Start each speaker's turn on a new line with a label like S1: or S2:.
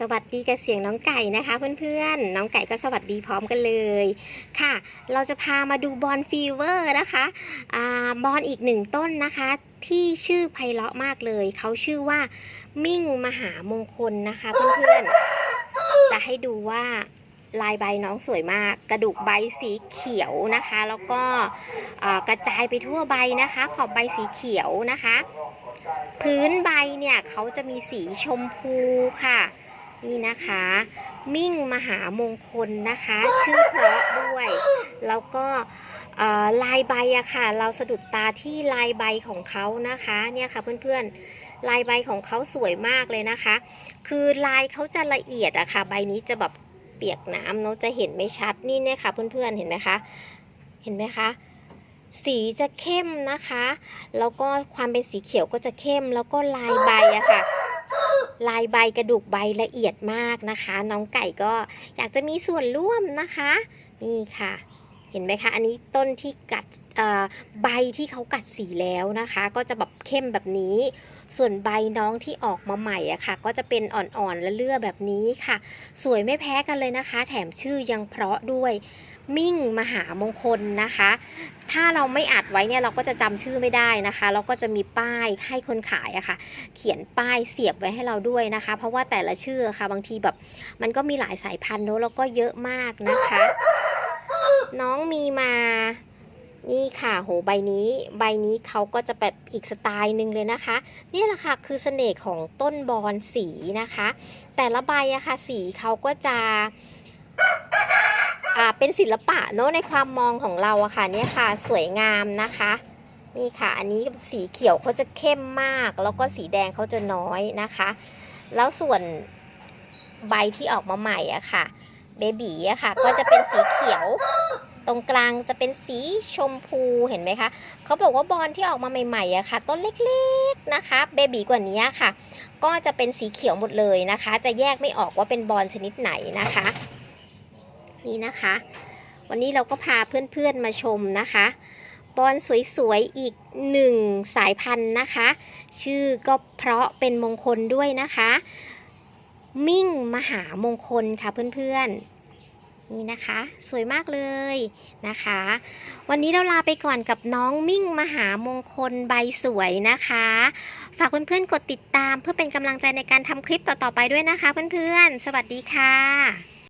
S1: สวัสดีกับเสียงน้องไก่นะคะเพื่อนๆ น้องไก่ก็สวัสดีพร้อมกันเลยค่ะ เราจะพามาดูบอลฟีเวอร์นะคะอาบอลอีกหนึ่งต้นนะคะ ที่ชื่อไพเราะมากเลย เขาชื่อว่ามิ่งมหามงคลนะคะเพื่อนๆ จะให้ดูว่าลายใบน้องสวยมาก กระดูกใบสีเขียวนะคะ แล้วก็กระจายไปทั่วใบนะคะ ขอบใบสีเขียวนะคะ พื้นใบเนี่ยเขาจะมีสีชมพูค่ะ นี่นะคะ มิ่งมหามงคลนะคะ ชื่อเพราะด้วย แล้วก็ลายใบอะค่ะ เราสะดุดตาที่ลายใบของเขานะคะเนี่ยค่ะเพื่อนๆลายใบของเขาสวยมากเลยนะคะ คือลายเขาจะละเอียดอะค่ะ ใบนี้จะแบบเปียกน้ำเนาะจะเห็นไม่ชัดนี่เนี่ยค่ะ เพื่อนๆเห็นไหมคะเห็นไหมคะสีจะเข้มนะคะ แล้วก็ความเป็นสีเขียวก็จะเข้มแล้วก็ลายใบอะค่ะ ลายใบกระดูกใบละเอียดมากนะคะ น้องไก่ก็อยากจะมีส่วนร่วมนะคะ นี่ค่ะ เห็นไหมคะ อันนี้ต้นที่กัดใบที่เขากัดสีแล้วนะคะ ก็จะแบบเข้มแบบนี้ ส่วนใบน้องที่ออกมาใหม่อะค่ะ ก็จะเป็นอ่อนๆและเลื่อแบบนี้ค่ะ สวยไม่แพ้กันเลยนะคะ แถมชื่อยังเพราะด้วยมิ่งมหามงคลนะคะ ถ้าเราไม่อัดไว้เนี่ยเราก็จะจำชื่อไม่ได้นะคะแล้วก็จะมีป้ายให้คนขายอะค่ะ เขียนป้ายเสียบไว้ให้เราด้วยนะคะ เพราะว่าแต่ละชื่อค่ะ บางทีแบบ มันก็มีหลายสายพันธุ์เนอะแล้วก็เยอะมากนะคะ น้องมีมา นี่ค่ะ โห ใบนี้ ใบนี้เขาก็จะแบบอีกสไตล์หนึ่งเลยนะคะ นี่แหละค่ะ คือเสน่ห์ของต้นบอนสีนะคะ แต่ละใบอะค่ะ สีเขาก็จะอ่าเป็นศิลปะเนอะในความมองของเราอะค่ะ เนี่ยค่ะ สวยงามนะคะ นี่ค่ะ อันนี้สีเขียวเขาจะเข้มมาก แล้วก็สีแดงเขาจะน้อยนะคะ แล้วส่วนใบที่ออกมาใหม่อะค่ะ เบบีอะค่ะ ก็จะเป็นสีเขียว ตรงกลางจะเป็นสีชมพูเห็นไหมคะเขาบอกว่าบอลที่ออกมาใหม่ๆอะค่ะ ต้นเล็กๆนะคะเบบีกว่านี้ค่ะ ก็จะเป็นสีเขียวหมดเลยนะคะ จะแยกไม่ออกว่าเป็นบอลชนิดไหนนะคะ นี่นะคะ วันนี้เราก็พาเพื่อนๆมาชมนะคะบอลสวยๆ อีกหนึ่งสายพันธุ์นะคะ ชื่อก็เพราะเป็นมงคลด้วยนะคะ มิ่งมหามงคลค่ะเพื่อนๆ นี่นะคะ สวยมากเลยนะคะ วันนี้เราลาไปก่อนกับน้องมิ่งมหามงคลใบสวยนะคะ ฝากเพื่อนๆกดติดตามเพื่อเป็นกำลังใจในการทำคลิปต่อๆไปด้วยนะคะเพื่อนๆ สวัสดีค่ะ